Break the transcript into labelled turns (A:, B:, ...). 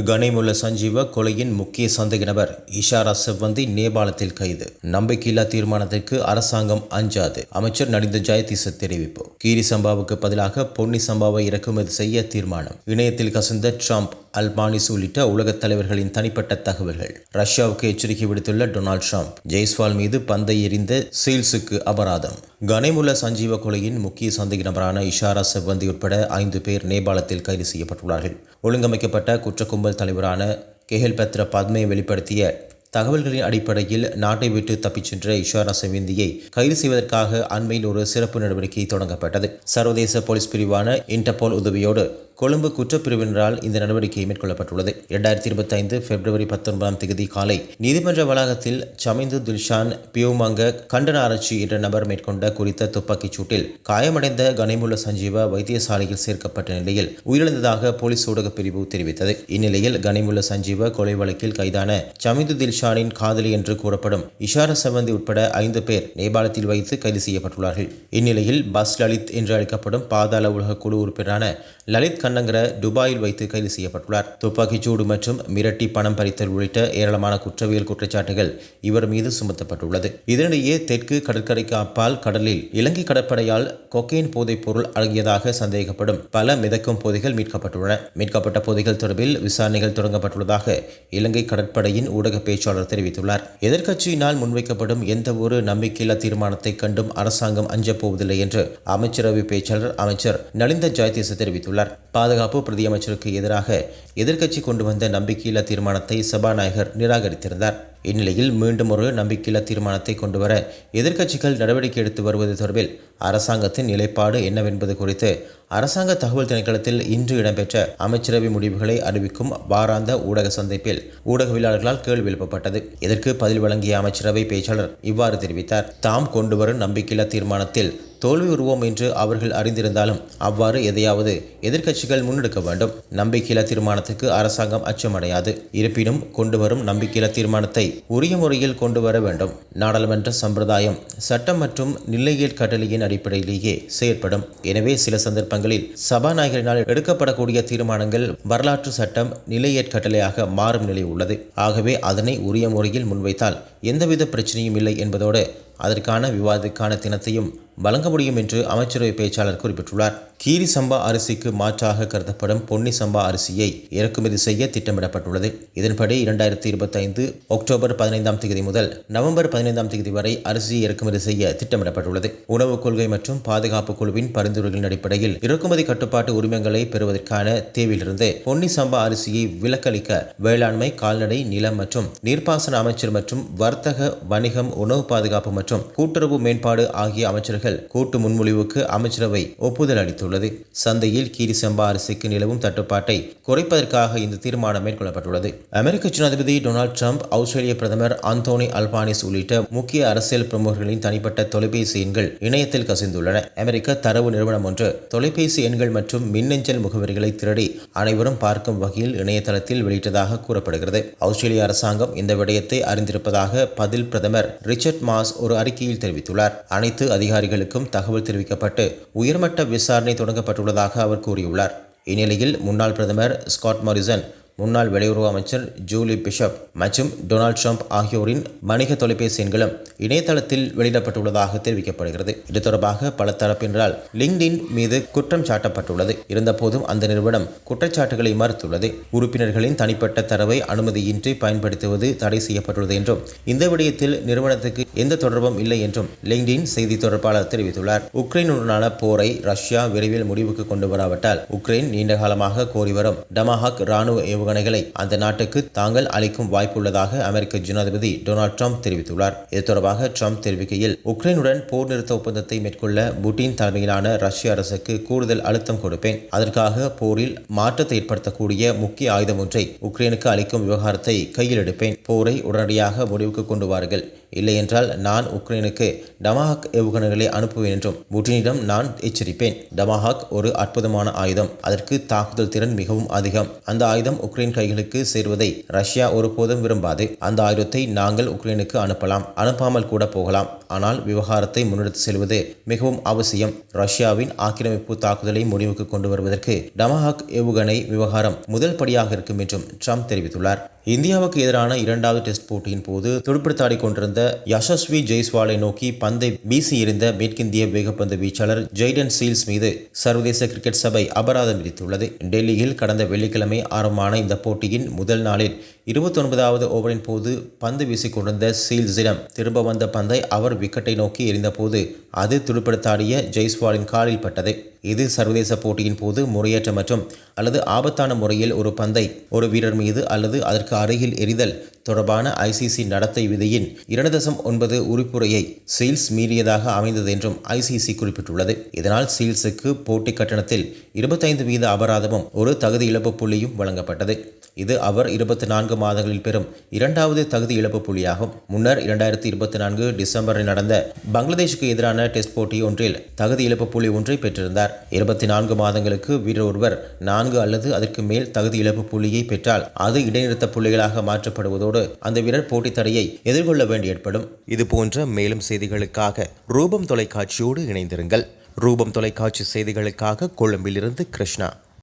A: கனிமுல்ல சஞ்சீவ கொலையின் முக்கிய சந்தேக நபர் இஷாரா செவ்வந்தி நேபாளத்தில் கைது. நம்பிக்கையில்லா தீர்மானத்திற்கு அரசாங்கம் அஞ்சாது. அமைச்சர் நடிந்த ஜெயதிச தெரிவிப்பு. கீரி சம்பாவுக்கு பதிலாக பொன்னி சம்பாவை இறக்குமதி செய்ய தீர்மானம். இணையத்தில் கசிந்த ட்ரம்ப் அல்பானிஸ் உள்ளிட்ட உலகத் தலைவர்களின் தனிப்பட்ட தகவல்கள். ரஷ்யாவுக்கு எச்சரிக்கை விடுத்துள்ள டொனால்ட் ட்ரம்ப் ஜெய்ஸ்வால் மீது பந்தை எறிந்த சீல்ஸுக்கு அபராதம். கனிமுல்ல சஞ்சீவ கொலையின் முக்கிய சந்தேக நபரான இஷாரா செவ்வந்தி உட்பட ஐந்து பேர் நேபாளத்தில் கைது செய்யப்பட்டுள்ளார்கள். ஒழுங்கமைக்கப்பட்ட குற்ற கும்பல் தலைவரான கெஹல் பத்ர பத்மே வெளிப்படுத்திய தகவல்களின் அடிப்படையில் நாட்டை விட்டு தப்பிச் சென்ற இஷாரா செவிந்தியை கைது செய்வதற்காக அண்மையில் ஒரு சிறப்பு நடவடிக்கை தொடங்கப்பட்டது. சர்வதேச போலீஸ் பிரிவான இன்டர்போல் உதவியோடு கொழும்பு குற்றப்பிரிவினரால் இந்த நடவடிக்கை மேற்கொள்ளப்பட்டுள்ளது. இரண்டாயிரத்தி இருபத்தி ஐந்து பிப்ரவரி பத்தொன்பதாம் தேதி காலை நீதிமன்ற வளாகத்தில் சமிந்து துல்ஷான் பியோமங்க கண்டன ஆராய்ச்சி என்ற நபர் மேற்கொண்ட குறித்த துப்பாக்கிச் சூட்டில் காயமடைந்த கனிமுள்ள சஞ்சீவா வைத்தியசாலையில் சேர்க்கப்பட்ட நிலையில் உயிரிழந்ததாக போலீஸ் ஊடகப் பிரிவு தெரிவித்தது. இந்நிலையில் கனிமுள்ள சஞ்சீவ கொலை வழக்கில் கைதான சமிந்து தில்ஷானின் காதலி என்று கூறப்படும் இஷார செவந்தி உட்பட ஐந்து பேர் நேபாளத்தில் வைத்து கைது செய்யப்பட்டுள்ளார்கள். இந்நிலையில் பஸ் லலித் என்று அழைக்கப்படும் பாதாள உலக குழு உறுப்பினரான லலித் கண்ணங்கர துபாயில் வைத்து கைது செய்யப்பட்டுள்ளார். துப்பாக்கிச்சூடு மற்றும் மிரட்டி பணம் பறித்தல் உள்ளிட்ட ஏராளமான குற்றவியல் குற்றச்சாட்டுகள் இவர் மீது சுமத்தப்பட்டுள்ளது. இதனிடையே தெற்கு கடற்கரைக்கு அப்பால் கடலில் இலங்கை கடற்படையால் கொக்கைன் போதைப் பொருள் அடங்கியதாக சந்தேகப்படும் பல மிதக்கும் போதைகள் மீட்கப்பட்டுள்ளன. மீட்கப்பட்ட போதைகள் தொடர்பில் விசாரணைகள் தொடங்கப்பட்டுள்ளதாக இலங்கை கடற்படையின் ஊடக பேச்சாளர் தெரிவித்துள்ளார். எதிர்க்கட்சியினால் முன்வைக்கப்படும் எந்த ஒரு நம்பிக்கையில்லா தீர்மானத்தை கண்டும் அரசாங்கம் அஞ்சப் போவதில்லை என்று அமைச்சரவை பேச்சாளர் அமைச்சர் நலிந்த ஜெயதீச தெரிவித்துள்ளார். பாதுகாப்பு பிரதியமைச்சருக்கு எதிராக எதிர்க்கட்சி கொண்டு வந்த நம்பிக்கையில்லா தீர்மானத்தை சபாநாயகர் நிராகரித்திருந்தார். இந்நிலையில் மீண்டும் ஒரு நம்பிக்கையில்லா தீர்மானத்தை கொண்டுவர எதிர்க்கட்சிகள் நடவடிக்கை எடுத்து வருவது தொடர்பில் அரசாங்கத்தின் நிலைப்பாடு என்னவென்பது குறித்து அரசாங்க தகவல் திணைக்களத்தில் இன்று இடம்பெற்ற அமைச்சரவை முடிவுகளை அறிவிக்கும் வாராந்த ஊடக சந்திப்பில் ஊடகவியலாளர்களால் கேள்வி எழுப்பப்பட்டது. இதற்கு பதில் வழங்கிய அமைச்சரவை பேச்சாளர் இவ்வாறு தெரிவித்தார். தாம் கொண்டுவரும் நம்பிக்கையில்லா தீர்மானத்தில் தோல்வி உருவோம் என்று அவர்கள் அறிந்திருந்தாலும் அவ்வாறு எதையாவது எதிர்க்கட்சிகள் முன்னெடுக்க வேண்டும். நம்பிக்கையில்லா தீர்மானத்துக்கு அரசாங்கம் அச்சமடையாது. இருப்பினும் கொண்டுவரும் நம்பிக்கையில்லா தீர்மானத்தை உரிய முறையில் கொண்டு வர வேண்டும். நாடாளுமன்ற சம்பிரதாயம் சட்டம் மற்றும் நிலையியல் கட்டளையின் அடிப்படையிலேயே செயற்படும். எனவே சில சந்தர்ப்பங்களில் சபாநாயகரினால் எடுக்கப்படக்கூடிய தீர்மானங்கள் வரலாற்று சட்டம் நிலையேற்கட்டளையாக மாறும் நிலை உள்ளது. ஆகவே அதனை உரிய முறையில் முன்வைத்தால் எந்தவித பிரச்சனையும் இல்லை என்பதோடு அதற்கான விவாதத்துக்கான தினத்தையும் வழங்க முடியும் என்று அமைச்சரவை பேச்சாளர் குறிப்பிட்டுள்ளார். கீரி சம்பா அரிசிக்கு மாற்றாக கருதப்படும் பொன்னி சம்பா அரிசியை இறக்குமதி செய்ய திட்டமிடப்பட்டுள்ளது. இதன்படி இரண்டாயிரத்தி இருபத்தைந்து அக்டோபர் பதினைந்தாம் தேதி முதல் நவம்பர் பதினைந்தாம் தேதி வரை அரிசியை இறக்குமதி செய்ய திட்டமிடப்பட்டுள்ளது. உணவுக் கொள்கை மற்றும் பாதுகாப்பு குழுவின் பரிந்துரைகளின் அடிப்படையில் இறக்குமதி கட்டுப்பாட்டு உரிமங்களை பெறுவதற்கான தேவையிலிருந்து பொன்னி சம்பா அரிசியை விலக்களிக்க வேளாண்மை கால்நடை நிலம் மற்றும் நீர்ப்பாசன அமைச்சர் மற்றும் வர்த்தக வணிகம் உணவு பாதுகாப்பு மற்றும் கூட்டுறவு மேம்பாடு ஆகிய அமைச்சர்கள் கூட்டு முன்மொழிவுக்கு அமைச்சரவை ஒப்புதல் அளித்துள்ளது. சந்தையில் கீரி சம்பா அரிசிக்கு நிலவும் தட்டுப்பாட்டை குறைப்பதற்காக இந்த தீர்மானம் மேற்கொள்ளப்பட்டுள்ளது. அமெரிக்க ஜனாதிபதி டொனால்ட் ட்ரம்ப் ஆஸ்திரேலிய பிரதமர் அந்தோனி அல்பானிஸ் உள்ளிட்ட முக்கிய அரசியல் பிரமுகர்களின் தனிப்பட்ட தொலைபேசி எண்கள் இணையத்தில் கசிந்துள்ளன. அமெரிக்க தரவு நிறுவனம் ஒன்று தொலைபேசி எண்கள் மற்றும் மின்னஞ்சல் முகவரிகளை திருடி அனைவரும் பார்க்கும் வகையில் இணையதளத்தில் வெளியிட்டதாக கூறப்படுகிறது. ஆஸ்திரேலிய அரசாங்கம் இந்த விடயத்தை அறிந்திருப்பதாக பதில் பிரதமர் ரிச்சர்ட் மாஸ் ஒரு அறிக்கையில் தெரிவித்துள்ளார். அனைத்து அதிகாரிகளுக்கும் தகவல் தெரிவிக்கப்பட்டு உயர்மட்ட விசாரணை தொடங்கப்பட்டுள்ளதாக அவர் கூறியுள்ளார். இந்நிலையில் முன்னாள் பிரதமர் ஸ்காட் மாரிசன் முன்னாள் வெளியுறவு அமைச்சர் ஜூலி பிஷப் மற்றும் டொனால்ட் ட்ரம்ப் ஆகியோரின் வணிக தொலைபேசி எண்களும் இணையதளத்தில் வெளியிடப்பட்டுள்ளதாக தெரிவிக்கப்படுகிறது. இது தொடர்பாக பல தரப்பினரால் லிங்க்டின் மீது குற்றம் சாட்டப்பட்டுள்ளது. இருந்தபோதும் அந்த நிறுவனம் குற்றச்சாட்டுகளை மறுத்துள்ளது. உறுப்பினர்களின் தனிப்பட்ட தரவை அனுமதியின்றி பயன்படுத்துவது தடை செய்யப்பட்டுள்ளது என்றும் இந்த விடயத்தில் நிறுவனத்துக்கு எந்த தொடர்பும் இல்லை என்றும் லிங்க்டின் செய்தி தொடர்பாளர் தெரிவித்துள்ளார். உக்ரைனுடனான போரை ரஷ்யா விரைவில் முடிவுக்கு கொண்டு வராவிட்டால் உக்ரைன் நீண்ட காலமாக கோரி வரும் டமாஹாக் ராணுவ ஏவுகணைகளை அந்த நாட்டுக்கு தாங்கள் அளிக்கும் வாய்ப்புள்ளதாக அமெரிக்க ஜனாதிபதி டொனால்ட் ட்ரம்ப் தெரிவித்துள்ளார். இது தொடர்பாக ட்ரம்ப் தெரிவிக்கையில் உக்ரைனுடன் போர் நிறுத்த ஒப்பந்தத்தை மேற்கொள்ள புட்டின் தலைமையிலான ரஷ்ய அரசுக்கு கூடுதல் அழுத்தம் கொடுப்பேன். அதற்காக போரில் மாற்றத்தை ஏற்படுத்தக்கூடிய முக்கிய ஆயுதம் ஒன்றை உக்ரைனுக்கு அளிக்கும் விவகாரத்தை கையில் எடுப்பேன். போரை உடனடியாக முடிவுக்கு கொண்டு வாருங்கள். இல்லையென்றால் நான் உக்ரைனுக்கு டமாஹாக் ஏவுகணைகளை அனுப்புவேன் என்றும் புட்டினிடம் நான் எச்சரிப்பேன். டமாஹாக் ஒரு அற்புதமான ஆயுதம். அதற்கு தாக்குதல் திறன் மிகவும் அதிகம். அந்த ஆயுதம் உக்ரைன் உக்ரைன் கைகளுக்கு சேர்வதை ரஷ்யா ஒருபோதும் விரும்பாது. அந்த ஆயுதத்தை நாங்கள் உக்ரைனுக்கு அனுப்பலாம். அனுப்பாமல் கூட போகலாம். ஆனால் விவகாரத்தை முன்னெடுத்து செல்வது மிகவும் அவசியம். ரஷ்யாவின் ஆக்கிரமிப்பு தாக்குதலை முடிவுக்கு கொண்டு வருவதற்கு டமஹாக் ஏவுகணை விவகாரம் முதல் படியாக இருக்கும் என்றும் ட்ரம்ப் தெரிவித்துள்ளார். இந்தியாவுக்கு எதிரான இரண்டாவது டெஸ்ட் போட்டியின் போது துடுப்படுத்தாடி கொண்டிருந்த யசஸ்வி ஜெய்ஸ்வாலை நோக்கி பந்தை வீசி எறிந்த மேற்கிந்திய வேகப்பந்து வீச்சாளர் ஜெய்டன் சீல்ஸ் மீது சர்வதேச கிரிக்கெட் சபை அபராதம் விதித்துள்ளது. டெல்லியில் கடந்த வெள்ளிக்கிழமை ஆரம்பமான இந்த போட்டியின் முதல் நாளில் இருபத்தொன்பதாவது ஓவரின் போது பந்து வீசி கொண்டிருந்த சீல்ஸிடம் திரும்ப வந்த பந்தை அவர் விக்கெட்டை நோக்கி எறிந்தபோது அது துடுப்படுத்தாடிய ஜெய்ஸ்வாலின் காலில் பட்டது. இது சர்வதேச போட்டியின் போது முறையற்ற மற்றும் அல்லது ஆபத்தான முறையில் ஒரு பந்தை ஒரு வீரர் மீது அல்லது அதற்கு அருகில் எறிதல் தொடர்பான ஐசிசி நடத்தை விதியின் இரண்டு தசம் ஒன்பது உறுப்புரையை சீல்ஸ் மீறியதாக அமைந்தது என்றும் ஐசிசி குறிப்பிட்டுள்ளது. இதனால் சீல்ஸுக்கு போட்டி கட்டணத்தில் இருபத்தைந்து வீத அபராதமும் ஒரு தகுதி இழப்பு புள்ளியும் வழங்கப்பட்டது. இது அவர் இருபத்தி நான்கு மாதங்களில் பெறும் இரண்டாவது தகுதி இழப்பு புள்ளியாகும். முன்னர் இரண்டாயிரத்தி இருபத்தி நான்கு டிசம்பரில் நடந்த பங்களாதேஷுக்கு எதிரான டெஸ்ட் போட்டி ஒன்றில் தகுதி இழப்பு புள்ளி ஒன்றை பெற்றிருந்தார். இருபத்தி நான்கு மாதங்களுக்கு வீரர் ஒருவர் நான்கு அல்லது அதற்கு மேல் தகுதி இழப்பு புள்ளியை பெற்றால் அது இடைநிறுத்த புள்ளிகளாக மாற்றப்படுவதோடு அந்த வீரர் போட்டி தடையை எதிர்கொள்ள வேண்டி ஏற்படும். இதுபோன்ற மேலும் செய்திகளுக்காக ரூபம் தொலைக்காட்சியோடு இணைந்திருங்கள். ரூபம் தொலைக்காட்சி செய்திகளுக்காக கொழும்பிலிருந்து கிருஷ்ணா.